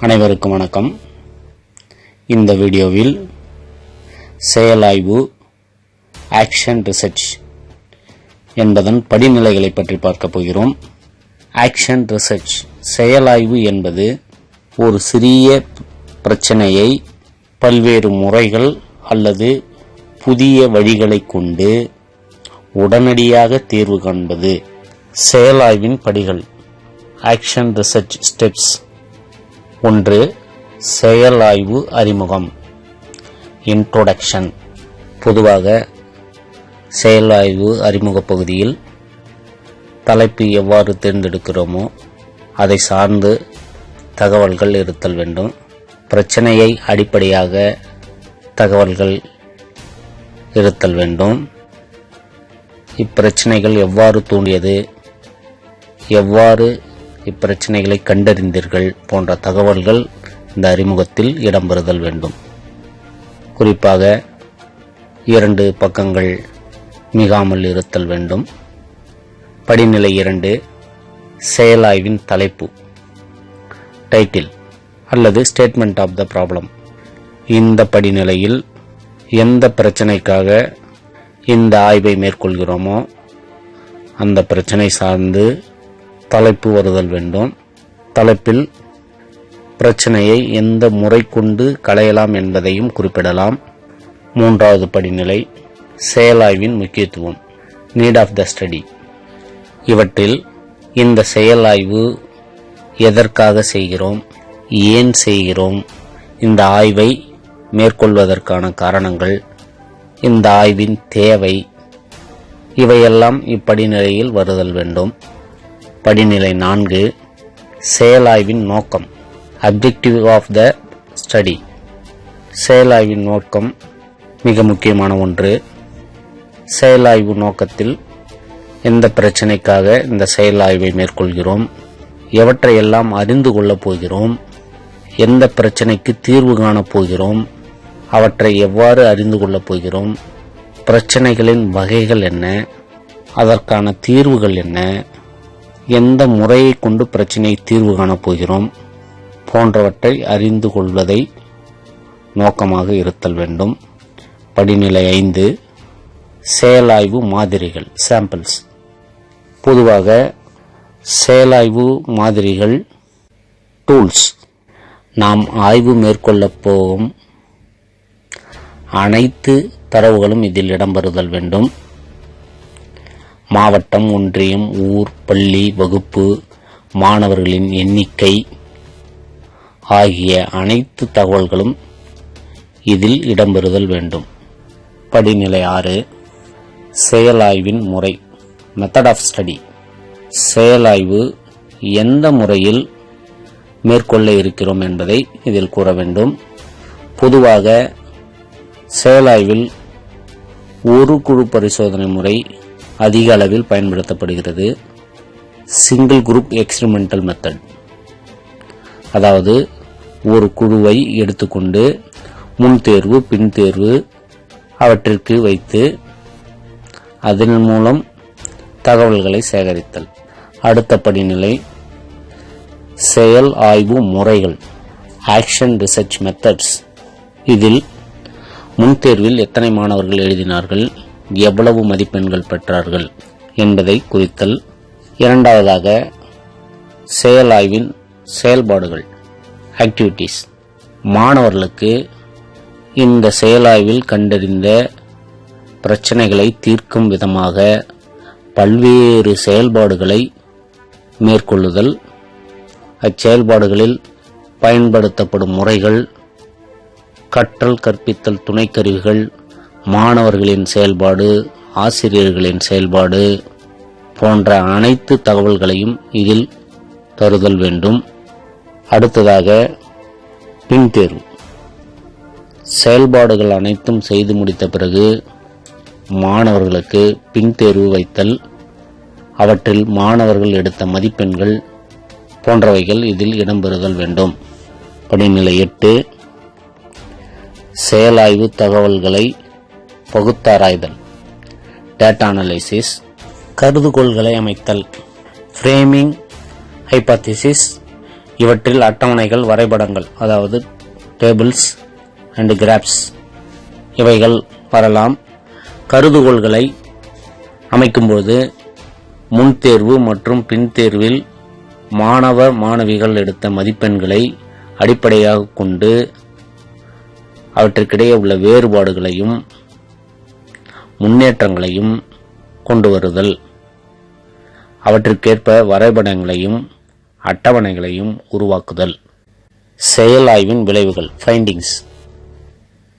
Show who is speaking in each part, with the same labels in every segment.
Speaker 1: அனைவருக்கும் வணக்கம். இந்த வீடியோவில் செயலாய்வு ஆக்ஷன் ரிசர்ச் என்பதன் படிநிலைகளை பற்றி பார்க்க போகிறோம். ஆக்ஷன் ரிசர்ச் செயலாய்வு என்பது ஒரு சிறிய பிரச்சனையை பல்வேறு முறைகள் அல்லது புதிய வழிகளைக் கொண்டு உடனடியாக தீர்வு காண்பது. செயலாய்வின் படிகள் ஆக்ஷன் ரிசர்ச் ஸ்டெப்ஸ் ஒன்று செயலாய்வு அறிமுகம். இன்ட்ரோடக்ஷன் பொதுவாக செயலாய்வு அறிமுக பகுதியில் தலைப்பு எவ்வாறு தேர்ந்தெடுக்கிறோமோ அதை சார்ந்து தகவல்கள் இருத்தல் வேண்டும். பிரச்சனையை அடிப்படையாக தகவல்கள் இருத்தல் வேண்டும். இப்பிரச்சனைகள் எவ்வாறு தூண்டியது? எவ்வாறு இப்பிரச்சனைகளை கண்டறிந்தீர்கள் போன்ற தகவல்கள் இந்த அறிமுகத்தில் இடம்பெறுதல் வேண்டும். குறிப்பாக இரண்டு பக்கங்கள் மிகாமல் இருத்தல் வேண்டும். படிநிலை இரண்டு செயலாய்வின் தலைப்பு டைட்டில் அல்லது ஸ்டேட்மெண்ட் ஆஃப் த ப்ராப்ளம் இந்த படிநிலையில் எந்த பிரச்சனைக்காக இந்த ஆய்வை மேற்கொள்கிறோமோ அந்த பிரச்சனை சார்ந்து தலைப்பு வருதல் வேண்டும். தலைப்பில் பிரச்சனையை எந்த முறை கொண்டு களையலாம் என்பதையும் குறிப்பிடலாம். மூன்றாவது படிநிலை செயலாய்வின் முக்கியத்துவம் நீட் ஆஃப் த ஸ்டடி இவற்றில் இந்த செயலாய்வு எதற்காக செய்கிறோம் ஏன் செய்கிறோம் இந்த ஆய்வை மேற்கொள்வதற்கான காரணங்கள் இந்த ஆய்வின் தேவை இவையெல்லாம் இப்படிநிலையில் வருதல் வேண்டும். படிநிலை நான்கு செயலாய்வின் நோக்கம். அப்ஜெக்டிவ் ஆஃப் த ஸ்டடி செயலாய்வின் நோக்கம் மிக முக்கியமான ஒன்று. செயலாய்வு நோக்கத்தில் எந்த பிரச்சனைக்காக இந்த செயலாய்வை மேற்கொள்கிறோம்? எவற்றையெல்லாம் அறிந்து கொள்ளப் போகிறோம்? எந்த பிரச்சனைக்கு தீர்வு காணப் போகிறோம்? அவற்றை எவ்வாறு அறிந்து கொள்ளப் போகிறோம்? பிரச்சனைகளின் வகைகள் என்ன? அதற்கான தீர்வுகள் என்ன? எந்த முறையை கொண்டு பிரச்சனையை தீர்வு காணப் போகிறோம் போன்றவற்றை அறிந்து கொள்வதை நோக்கமாக இருத்தல் வேண்டும். படிநிலை ஐந்து செயலாய்வு மாதிரிகள் சாம்பிள்ஸ் பொதுவாக செயலாய்வு மாதிரிகள் டூல்ஸ் நாம் ஆய்வு மேற்கொள்ளப் போகும் அனைத்து தரவுகளும் இதில் இடம்பெறுதல் வேண்டும். மாவட்டம் ஒன்றியம் ஊர் பள்ளி வகுப்பு மாணவர்களின் எண்ணிக்கை ஆகிய அனைத்து தகவல்களும் இதில் இடம்பெறுதல் வேண்டும். படிநிலை ஆறு செயலாய்வின் முறை மெத்தட் ஆஃப் ஸ்டடி செயலாய்வு எந்த முறையில் மேற்கொள்ள இருக்கிறோம் என்பதை இதில் கூற வேண்டும். பொதுவாக செயலாய்வில் ஒரு குழு பரிசோதனை முறை அதிக அளவில் பயன்படுத்தப்படுகிறது. சிங்கிள் குரூப் எக்ஸ்பிரிமெண்டல் மெத்தட் அதாவது ஒரு குழுவை எடுத்துக்கொண்டு முன் தேர்வு பின் தேர்வு அவற்றிற்கு வைத்து அதன் மூலம் தகவல்களை சேகரித்தல். அடுத்த படிநிலை செயல் ஆய்வு முறைகள் ஆக்ஷன் ரிசர்ச் மெத்தட்ஸ் இதில் முன் தேர்வில் எத்தனை மாணவர்கள் எழுதினார்கள்? எவ்வளவு மதிப்பெண்கள் பெற்றார்கள் என்பதை குறித்தல் இரண்டாவதாக செயலாய்வின் செயல்பாடுகள் ஆக்டிவிட்டீஸ் மாணவர்களுக்கு இந்த செயலாய்வில் கண்டறிந்த பிரச்சனைகளை தீர்க்கும் விதமாக பல்வேறு செயல்பாடுகளை மேற்கொள்ளுதல் அச்செயல்பாடுகளில் பயன்படுத்தப்படும் முறைகள் கற்றல் கற்பித்தல் துணைக்கருவிகள் மாணவர்களின் செயல்பாடு ஆசிரியர்களின் செயல்பாடு போன்ற அனைத்து தகவல்களையும் இதில் தருதல் வேண்டும். அடுத்ததாக பின்தேர்வு செயல்பாடுகள் அனைத்தும் செய்து முடித்த பிறகு மாணவர்களுக்கு பின்தேர்வு வைத்தல் அவற்றில் மாணவர்கள் எடுத்த மதிப்பெண்கள் போன்றவைகள் இதில் இடம்பெறுதல் வேண்டும். படிநிலை எட்டு செயலாய்வு தகவல்களை பகுத்தாராய்தல் டேட்டா அனலைசிஸ் கருதுகோள்களை அமைத்தல் ஃப்ரேமிங் ஹைபாத்திசிஸ் இவற்றில் அட்டவணைகள் வரைபடங்கள் அதாவது டேபிள்ஸ் அண்ட் கிராப்ஸ் இவைகள் வரலாம். கருதுகோள்களை அமைக்கும்போது முன்தேர்வு மற்றும் பின்தேர்வில் மாணவ மாணவிகள் எடுத்த மதிப்பெண்களை அடிப்படையாக கொண்டு அவற்றுக்கிடையே உள்ள வேறுபாடுகளையும் முன்னேற்றங்களையும் கொண்டு வருதல் அவற்றிற்கேற்ப வரைபடங்களையும் அட்டவணைகளையும் உருவாக்குதல். செயலாய்வின் விளைவுகள் ஃபைண்டிங்ஸ்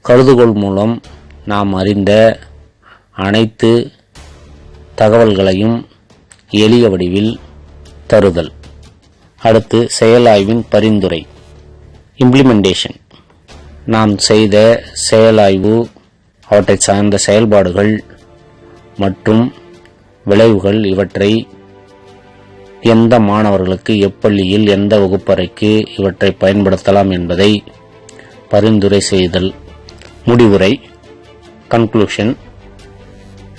Speaker 1: கருதுகோள் மூலம் நாம் அறிந்த அனைத்து தகவல்களையும் எளிய வடிவில் தருதல். அடுத்து செயலாய்வின் பரிந்துரை. இம்ப்ளிமெண்டேஷன் நாம் செய்த செயலாய்வு அவற்றை சார்ந்த செயல்பாடுகள் மற்றும் விளைவுகள் இவற்றை எந்த மாணவர்களுக்கு எப்பள்ளியில் எந்த வகுப்பறைக்கு இவற்றை பயன்படுத்தலாம் என்பதை பரிந்துரை செய்தல். முடிவுரை. கன்க்ளூஷன்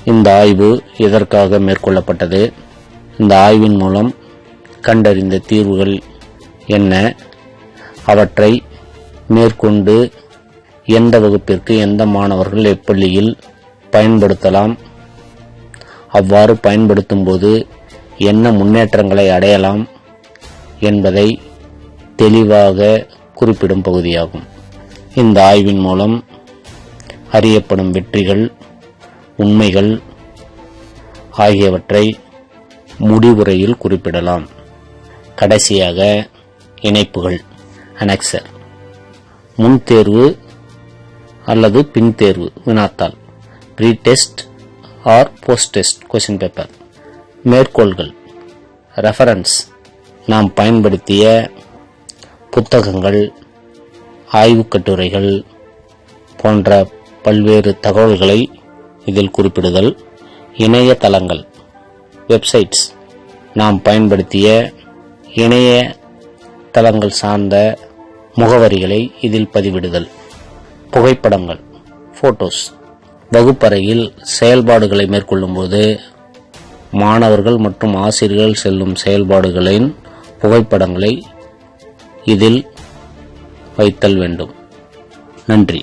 Speaker 1: இந்த ஆய்வு எதற்காக மேற்கொள்ளப்பட்டது? இந்த ஆய்வின் மூலம் கண்டறிந்த தீர்வுகள் என்ன? அவற்றை மேற்கொண்டு எந்த வகுப்பிற்கு எந்த மாணவர்கள் எப்பள்ளியில் பயன்படுத்தலாம்? அவ்வாறு பயன்படுத்தும் போது என்ன முன்னேற்றங்களை அடையலாம் என்பதை தெளிவாக குறிப்பிடும் பகுதியாகும். இந்த ஆய்வின் மூலம் அறியப்படும் வெற்றிகள் உண்மைகள் ஆகியவற்றை முடிவுரையில் குறிப்பிடலாம். கடைசியாக இணைப்புகள் அனெக்சர் முன்தேர்வு அல்லது பின் தேர்வு வினாத்தாள். Pre test or post test question paper மேற்கோள்கள். ரெஃபரன்ஸ் நாம் பயன்படுத்திய புத்தகங்கள் ஆய்வுக் கட்டுரைகள் போன்ற பல்வேறு தகவல்களை இதில் குறிப்பிடுதல். இணையதளங்கள் வெப்சைட்ஸ் நாம் பயன்படுத்திய இணைய தளங்கள் சார்ந்த முகவரிகளை இதில் பதிவிடுதல். புகைப்படங்கள் ஃபோட்டோஸ் வகுப்பறையில் செயல்பாடுகளை மேற்கொள்ளும்போது மாணவர்கள் மற்றும் ஆசிரியர்கள் செல்லும் செயல்பாடுகளின் புகைப்படங்களை இதில் வைத்தல் வேண்டும். நன்றி.